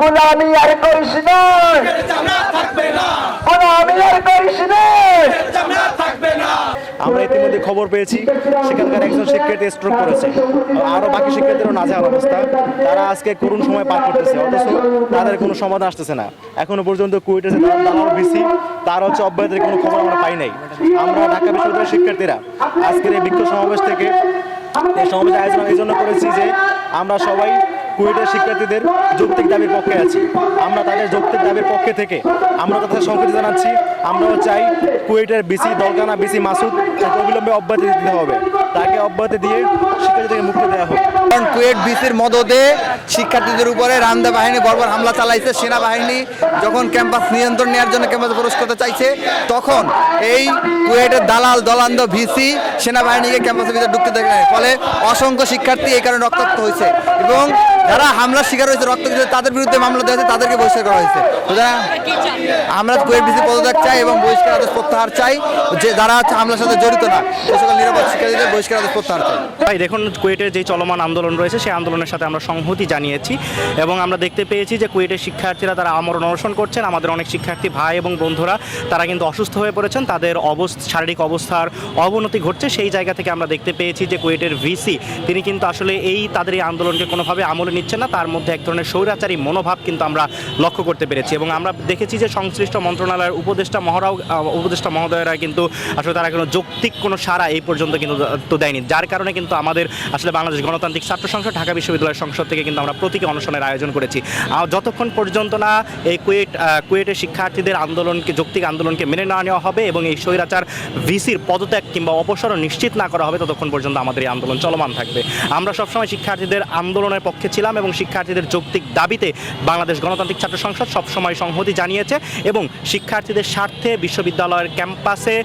গোলামি আর করিস না। থাকবে আর না। আমরা ইতিমধ্যে খবর পেয়েছি, সেখানকার একজন শিক্ষার্থী স্ট্রোক করেছে। আরও বাকি শিক্ষার্থীরও নাজেহাল অবস্থা। তারা আজকে করুণ সময় পার করতেছে, অথচ তাদের কোনো সমাধান আসতেছে না। এখনও পর্যন্ত দালাল বিসি তার হচ্ছে অব্যাহতির কোনো খবর আমরা পাই নাই। আমরা ঢাকা বিশ্ববিদ্যালয়ের শিক্ষার্থীরা আজকের এই বিক্ষোভ সমাবেশ থেকে, এই সমাবেশ আয়োজন এই জন্য করেছি যে আমরা সবাই কুয়েটের শিক্ষার্থীদের যৌক্তিক দাবির পক্ষে আছি। আমরা তাদের যৌক্তিক দাবির পক্ষে থেকে আমরা তাদের সংকেত জানাচ্ছি। আমরাও চাই কুয়েটের বিসি দলকানা বিসি মাসুদ তাকে অবিলম্বে অব্যাহতি দিতে হবে। তাকে অব্যাহতি দিয়ে শিক্ষার্থীদেরকে মুক্তি দেওয়া হোক। কারণ কুয়েট বিসির মদদে শিক্ষার্থীদের উপরে রান্দা বাহিনী বর্বর হামলা চালাইছে। সেনাবাহিনী যখন ক্যাম্পাস নিয়ন্ত্রণ নেওয়ার জন্য ক্যাম্পাসে প্রবেশ করতে চাইছে, তখন এই কুয়েটের দালাল দলান্দ ভিসি সেনাবাহিনীকে ক্যাম্পাসের ভিতরে ঢুকতে দেখে। ফলে অসংখ্য শিক্ষার্থী এই কারণে রক্তাক্ত হয়েছে। এবং যারা হামলার শিকার হয়েছে, রক্ত তাদের বিরুদ্ধে মামলা দেওয়া হয়েছে, তাদেরকে বহিষ্কার করা হয়েছে। আমরা কুয়েট বিসি পদত্যাগ চাই এবং বহিষ্কার আদেশ প্রত্যাহার চাই, যে যারা হচ্ছে হামলার সাথে জড়িত না সে সকল নিরাপদ শিক্ষার্থীদের বহিষ্কার আদেশ প্রত্যাহার চাই। ভাই, দেখুন, কুয়েটের যে চলমান আন্দোলন রয়েছে, সেই আন্দোলনের সাথে আমরা সংহতি জানিয়েছি এবং আমরা দেখতে পেয়েছি যে কুয়েটের শিক্ষার্থীরা তারা আমরণ অনশন করছেন। আমাদের অনেক শিক্ষার্থী, ভাই এবং বন্ধুরা, তারা কিন্তু অসুস্থ হয়ে পড়েছেন। তাদের অবস্থা, শারীরিক অবস্থার অবনতি ঘটছে। সেই জায়গা থেকে আমরা দেখতে পেয়েছি যে কুয়েটের ভিসি, তিনি কিন্তু আসলে এই, তাদের এই আন্দোলনকে কোনোভাবে আমলে নিচ্ছেন না, তার মধ্যে এক ধরনের স্বৈরাচারী মনোভাব কিন্তু আমরা লক্ষ্য করতে পেরেছি। এবং আমরা দেখেছি যে সংশ্লিষ্ট মন্ত্রণালয়ের উপদেষ্টা মহড়াও উপদেষ্টা মহোদয়রা কিন্তু আসলে তারা কোনো যৌক্তিক কোনো সারা এই পর্যন্ত কিন্তু তো দেয়নি। যার কারণে কিন্তু আমাদের আসলে বাংলাদেশ গণতান্ত্রিক ছাত্র সংসদ, ঢাকা বিশ্ববিদ্যালয় সংসদ থেকে কিন্তু আমরা প্রতীকী অনশনের আয়োজন করেছি। যতক্ষণ পর্যন্ত না এই কুয়েট কুয়েটের শিক্ষার্থীদের আন্দোলনকে, যৌক্তিক আন্দোলনকে মেনে না নেওয়া হবে এবং এই স্বৈরাচার ভিসির পদত্যাগ কিংবা অপসারণ নিশ্চিত না করা হবে, ততক্ষণ পর্যন্ত আমাদের এই আন্দোলন চলমান থাকবে। আমরা সবসময় শিক্ষার্থীদের আন্দোলনের পক্ষে ছিলাম। এবং শিক্ষার্থীদের যৌক্তিক দাবিতে বাংলাদেশ গণতান্ত্রিক ছাত্র সংসদ সবসময় সংহতি জানিয়েছে এবং শিক্ষার্থীদের স্বার্থে বিশ্ববিদ্যালয়ের ক্যাম্পাসে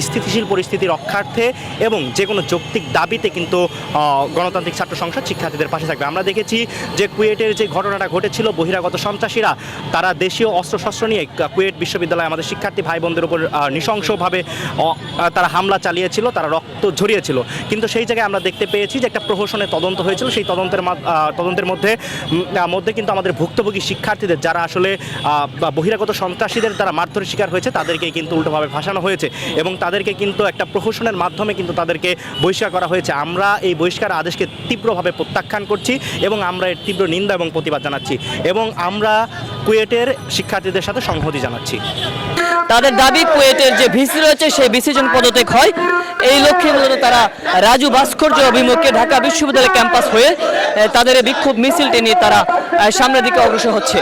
স্থিতিশীল পরিস্থিতি রক্ষার্থে এবং যে কোনো যৌক্তিক দাবিতে কিন্তু গণতান্ত্রিক ছাত্র সংসদ শিক্ষার্থীদের পাশে থাকবে। আমরা দেখেছি যে কুয়েটের যে ঘটনাটা ঘটেছিল, বহিরাগত সন্ত্রাসীরা, তারা দেশীয় অস্ত্রশস্ত্র নিয়ে কুয়েট বিশ্ববিদ্যালয়ে আমাদের শিক্ষার্থী ভাই বোনদের উপর নৃশংসভাবে তারা হামলা চালিয়েছিল, তারা রক্ত ঝরিয়েছিল। কিন্তু সেই জায়গায় আমরা দেখতে পেয়েছি যে একটা প্রহসনের তদন্ত হয়েছিল। সেই তদন্তের মা- তদন্তের মধ্যে মধ্যে কিন্তু আমাদের ভুক্তভোগী শিক্ষার্থীদের যারা আসলে বহিরাগত সন্ত্রাসীদের দ্বারা মারধরের শিকার হয়েছে, তাদেরকে কিন্তু উল্টোভাবে ফাঁসানো হয়েছে এবং তাদেরকে কিন্তু একটা প্রহসনের মাধ্যমে কিন্তু তাদেরকে বহিষ্কার করা হয়েছে। আমরা এই বহিষ্কার আদেশকে তীব্রভাবে প্রত্যাখ্যান করছি এবং আমরা এর তীব্র নিন্দা এবং প্রতিবাদ জানাচ্ছি এবং আমরা কুয়েটের শিক্ষার্থীদের সাথে সংহতি জানাচ্ছি। তাদের দাবি কুয়েটের যে ভিসি রয়েছে, সেই ভিসি যেন পদত্যাগ হয়। এই লক্ষ্যে মূলত তারা রাজু ভাস্কর্য অভিমুখে ঢাকা বিশ্ববিদ্যালয় ক্যাম্পাস হয়ে তাদের বিক্ষোভ মিছিলটি নিয়ে তারা সামনের দিকে অগ্রসর হচ্ছে।